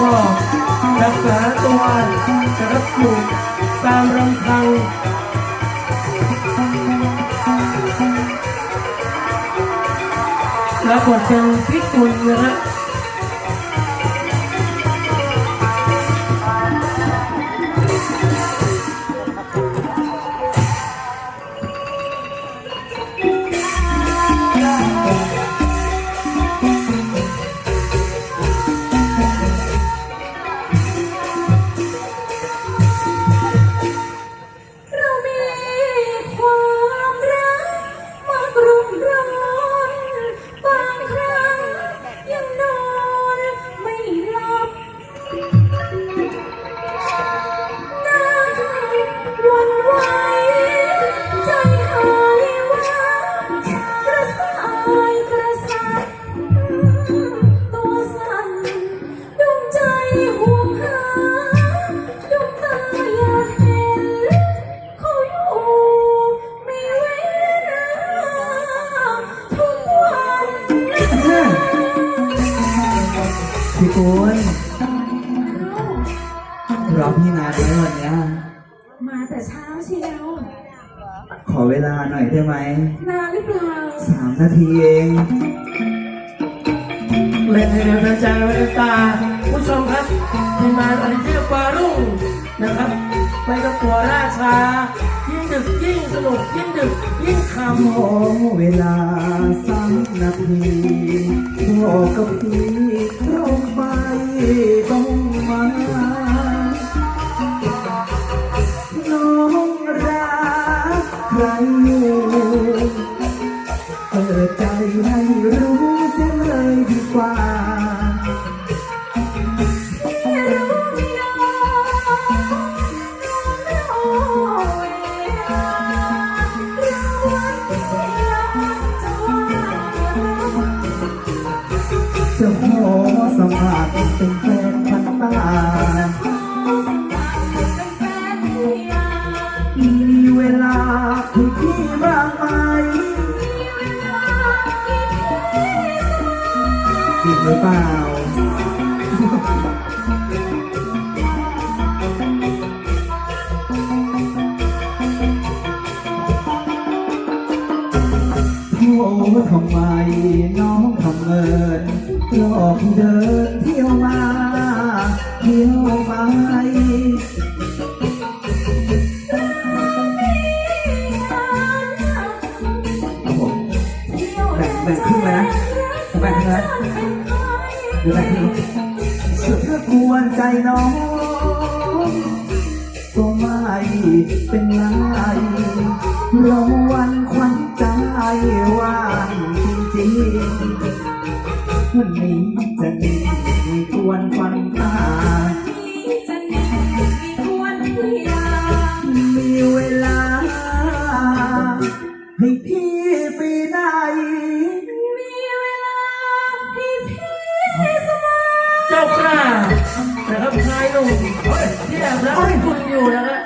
ก็รักษาตัวจะรับอยู่ตามลำพังแล้วบทเป็นพิกุลนะฮะ พี่กุลรอพี่นานไหมวันเนี้ยมาแต่เช้าเชียวขอเวลาหน่อยได้ไหม นานหรือเปล่าสามนาทีเอง เล่นให้เร็วทันใจไว้ในตาผู้ชมครับทีมงานอลิเทียปารุ่งนะครับไปกับตัวราชา ยิ่งดึกยิ่งสนุกยิ่งดึกยิ่งขขอเวลาสามนาทีบอกกับพี่ กใครอยู่เปิดใจให้รู้เสียเลยดีกว่าไม่ ริงหรือเปล่าทำไมน้องทำเงินหลอกเดินเที่ยวมาเที่ยวไปแบ่งแบ่งครึ่งเลยนะแบ่งครึ่งเลยนะ แบ่งครึ่งสุดถ้ากวนใจน้องก็ไม่เป็นไรรอวันควันใจว่างจริงๆวันนี้จะมีกวนควันตามีเวลา ให้พี่ไปไห อยู่ที่แอบรักคุณอยู่แล้วนะ